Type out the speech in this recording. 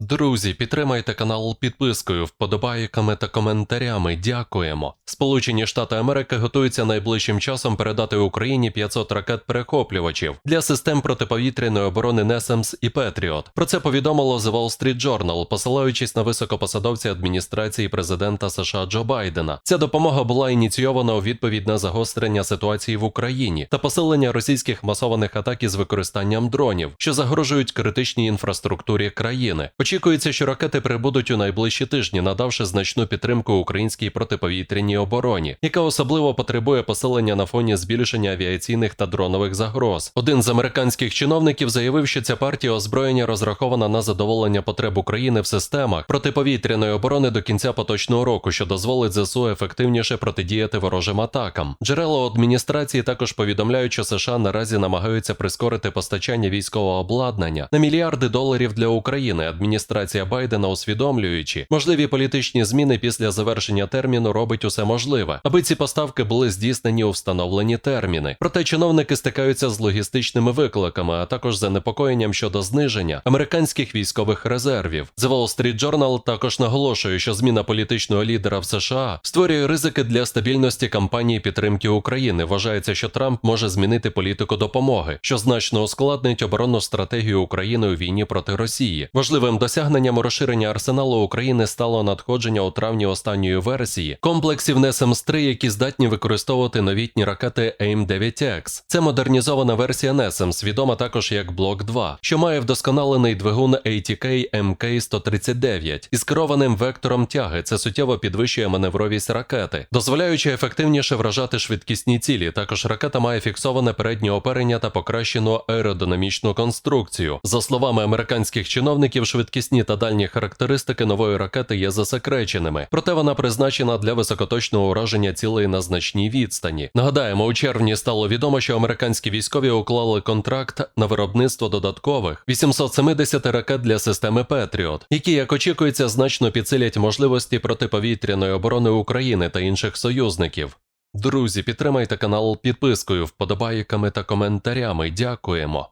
Друзі, підтримайте канал підпискою, вподобайками та коментарями. Дякуємо. Сполучені Штати Америки готуються найближчим часом передати Україні 500 ракет-перехоплювачів для систем протиповітряної оборони NESEMS і Patriot. Про це повідомило The Wall Street Journal, посилаючись на високопосадовця адміністрації президента США Джо Байдена. Ця допомога була ініційована у відповідь на загострення ситуації в Україні та посилення російських масованих атак із використанням дронів, що загрожують критичній інфраструктурі країни. Очікується, що ракети прибудуть у найближчі тижні, надавши значну підтримку українській протиповітряній обороні, яка особливо потребує посилення на фоні збільшення авіаційних та дронових загроз. Один з американських чиновників заявив, що ця партія озброєння розрахована на задоволення потреб України в системах протиповітряної оборони до кінця поточного року, що дозволить ЗСУ ефективніше протидіяти ворожим атакам. Джерела адміністрації також повідомляють, що США наразі намагаються прискорити постачання військового обладнання на мільярди доларів для України. Адміністрація Байдена, усвідомлюючи можливі політичні зміни після завершення терміну, робить усе можливе, аби ці поставки були здійснені у встановлені терміни. Проте чиновники стикаються з логістичними викликами, а також занепокоєнням щодо зниження американських військових резервів. The Wall Street Journal також наголошує, що зміна політичного лідера в США створює ризики для стабільності кампанії підтримки України. Вважається, що Трамп може змінити політику допомоги, що значно ускладнить оборонну стратегію України у війні проти Росії. Важливим досягненням розширення арсеналу України стало надходження у травні останньої версії комплексів NESEMS-3, які здатні використовувати новітні ракети AIM-9X. Це модернізована версія NESEMS, відома також як Блок 2, що має вдосконалений двигун ATK MK139 із керованим вектором тяги. Це суттєво підвищує маневровість ракети, дозволяючи ефективніше вражати швидкісні цілі. Також ракета має фіксоване переднє оперення та покращену аеродинамічну конструкцію. За словами американських чиновників, швидкісні та дальні характеристики нової ракети є засекреченими, проте вона призначена для високоточного ураження цілей на значній відстані. Нагадаємо, у червні стало відомо, що американські військові уклали контракт на виробництво додаткових 870 ракет для системи Patriot, які, як очікується, значно підсилять можливості протиповітряної оборони України та інших союзників. Друзі, підтримайте канал підпискою, вподобайками та коментарями. Дякуємо.